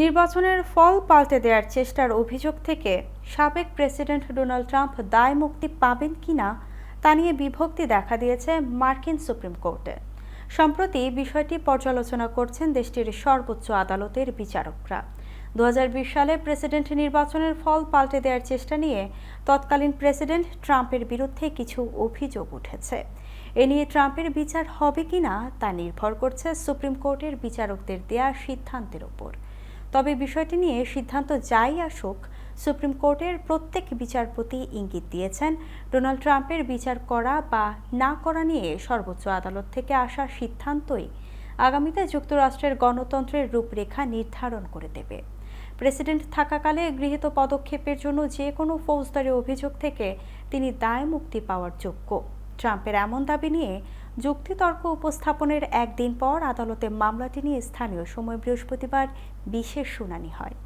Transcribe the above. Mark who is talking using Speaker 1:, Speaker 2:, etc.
Speaker 1: নির্বাচনের ফল পাল্টে দেওয়ার চেষ্টার অভিযোগ থেকে সাবেক প্রেসিডেন্ট ডোনাল্ড ট্রাম্প দায় মুক্তি পাবেন কিনা তা নিয়ে বিভক্তি দেখা দিয়েছে মার্কিন সুপ্রিম কোর্টে। সম্প্রতি বিষয়টি পর্যালোচনা করছেন দেশটির সর্বোচ্চ আদালতের বিচারকরা। দু হাজার বিশ সালে প্রেসিডেন্ট নির্বাচনের ফল পাল্টে দেওয়ার চেষ্টা নিয়ে তৎকালীন প্রেসিডেন্ট ট্রাম্পের বিরুদ্ধে কিছু অভিযোগ উঠেছে। এ নিয়ে ট্রাম্পের বিচার হবে কিনা তা নির্ভর করছে সুপ্রিম কোর্টের বিচারকদের দেয়া সিদ্ধান্তের ওপর তবে বিষয়টি নিয়ে সিদ্ধান্ত যাই আসুক, সুপ্রিম কোর্টের প্রত্যেক বিচারপতি ইঙ্গিত দিয়েছেন, ডোনাল্ড ট্রাম্পের বিচার করা বা না করা নিয়ে সর্বোচ্চ আদালত থেকে আসা সিদ্ধান্তই আগামীতে যুক্তরাষ্ট্রের গণতন্ত্রের রূপরেখা নির্ধারণ করে দেবে। প্রেসিডেন্ট থাকাকালে গৃহীত পদক্ষেপের জন্য যে কোনো ফৌজদারি অভিযোগ থেকে তিনি দায় মুক্তি পাওয়ার যোগ্য। ট্রাম্পের এমন দাবি নিয়ে যুক্তিতর্ক উপস্থাপনের একদিন পর আদালতে মামলাটি নিয়ে স্থানীয় সময় বৃহস্পতিবার বিশেষ শুনানি হয়।